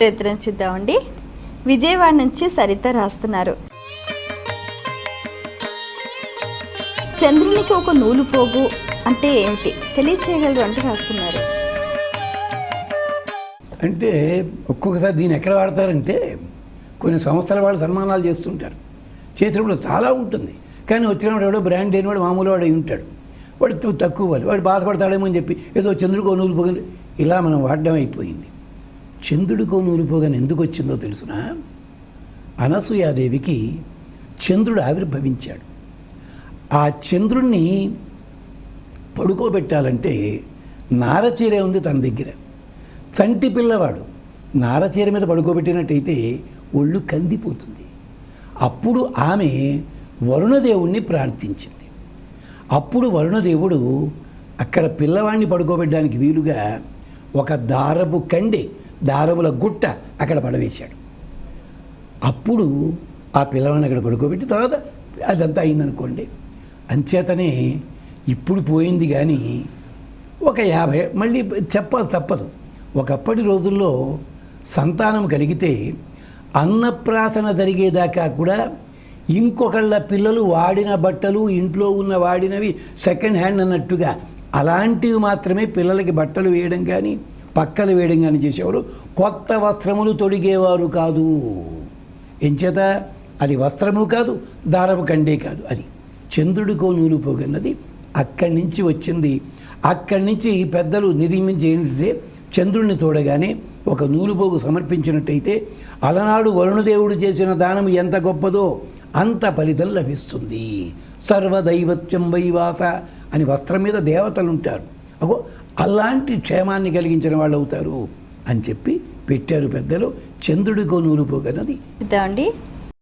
ప్రయత్నం చూద్దామండి విజయవాడ నుంచి సరిత రాస్తున్నారు. చంద్రునికి ఒక నూలు పోగు అంటే ఏమిటి? తెలియచేయగలరు అంటూ రాస్తున్నారు. అంటే ఒక్కొక్కసారి దీన్ని ఎక్కడ వాడతారంటే కొన్ని సంస్థల వాళ్ళు సన్మానాలు చేస్తుంటారు. చేసినప్పుడు చాలా ఉంటుంది. కానీ వచ్చినప్పుడు ఎవడో బ్రాండ్ అయిన వాడు మామూలు వాడు అయి ఉంటాడు. వాడు తు- తక్కువ వాళ్ళు. వాడు బాధపడతాడేమో అని చెప్పి ఏదో చంద్రుకో నూలు పోయి ఇలా మనం వాడడం అయిపోయింది. చంద్రుడికో నూలు ఎందుకు వచ్చిందో తెలుసునా? అనసూయాదేవికి చంద్రుడు ఆవిర్భవించాడు. ఆ చంద్రుణ్ణి పడుకోబెట్టాలంటే నారచీర ఉంది తన దగ్గర. చంటి పిల్లవాడు నారచీర మీద పడుకోబెట్టినట్టయితే ఒళ్ళు కందిపోతుంది. అప్పుడు ఆమె వరుణదేవుణ్ణి ప్రార్థించింది. అప్పుడు వరుణదేవుడు అక్కడ పిల్లవాడిని పడుకోబెట్టడానికి వీలుగా ఒక దారపు కండి దారముల గుట్ట అక్కడ పడవేశాడు. అప్పుడు ఆ పిల్లవాడిని అక్కడ పడుకోబెట్టి తర్వాత అదంతా అయిందనుకోండి. అంచేతనే ఇప్పుడు పోయింది కానీ ఒక యాభై మళ్ళీ చెప్పాలి తప్పదు. ఒకప్పటి రోజుల్లో సంతానం కలిగితే అన్నప్రాసన జరిగేదాకా కూడా ఇంకొకళ్ళ పిల్లలు వాడిన బట్టలు ఇంట్లో ఉన్న వాడినవి సెకండ్ హ్యాండ్ అన్నట్టుగా అలాంటివి మాత్రమే పిల్లలకి బట్టలు వేయడం కానీ పక్కన వేయడం చేసేవారు. కొత్త వస్త్రములు తొడిగేవారు కాదు. ఎంచేత అది వస్త్రము కాదు దారము కండే కాదు అది. చంద్రుడికో నూలు పోగన్నది అక్కడి నుంచి వచ్చింది. అక్కడి నుంచి పెద్దలు నిర్మించి ఏంటంటే చంద్రుడిని చూడగానే ఒక నూలుపోగు సమర్పించినట్టయితే అలనాడు వరుణదేవుడు చేసిన దానం ఎంత గొప్పదో అంత ఫలితం లభిస్తుంది. సర్వదైవత్యం వైవాస అని వస్త్రం మీద దేవతలు ఉంటారు అగో అలాంటి క్షేమాన్ని కలిగించిన వాళ్ళు అవుతారు అని చెప్పి పెట్టారు పెద్దలు. చంద్రుడికో నూలుపోగన్నది అండి?